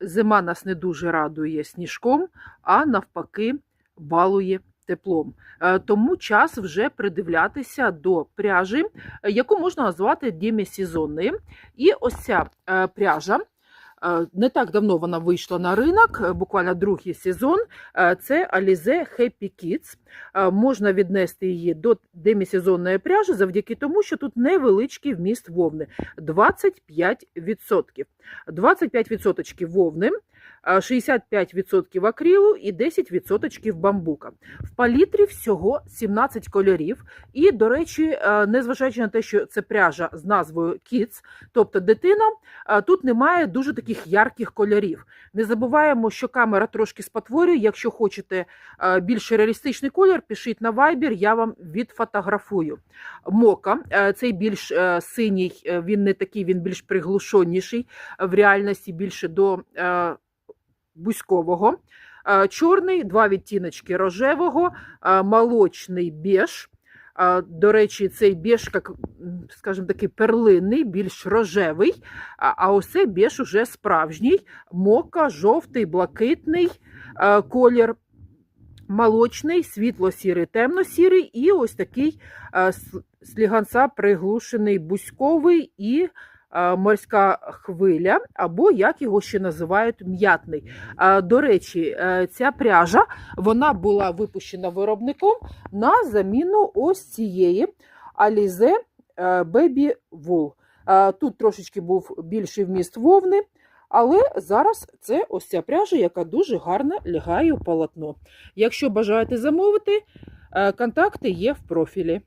зима нас не дуже радує сніжком, а навпаки, балує теплом. Е, Тому час вже придивлятися до пряжі, яку можна назвати демісезонною. І ось ця е, пряжа. Е, Не так давно вона вийшла на ринок, е, буквально другий сезон. Е, Це Alize Happy Kids. Можна віднести її до демісезонної пряжі завдяки тому, що тут невеличкий вміст вовни 25%. 25% вовни, 65% акрилу і 10% бамбука. В палітрі всього 17 кольорів. І, до речі, е, незважаючи на те, що це пряжа з назвою Kids, тобто дитина, е, тут немає дуже таких ярких кольорів. Не забуваємо, що камера трошки спотворює. Якщо хочете е, більш реалістичний колір, пишіть на Viber, я вам відфотографую. Мока, е, цей більш е, синій, е, він не такий, він більш приглушеніший, в реальності більше до е, бузькового. Чорний, два відтіночки рожевого, молочний біж. Е, До речі, цей як, скажімо такий, перлинний, більш рожевий, а ось цей біж уже справжній, мока, жовтий, блакитний колір, молочний, світло-сірий, темно-сірий і ось такий сліганця приглушений бузьковий і морська хвиля, або як його ще називають м'ятний. Е, До речі, е, ця пряжа вона була випущена виробником на заміну ось цієї Alize е, Baby Wool. Е, Тут трошечки був більший вміст вовни, але зараз це ось ця пряжа, яка дуже гарно лягає у полотно. Якщо бажаєте замовити, е, контакти є в профілі.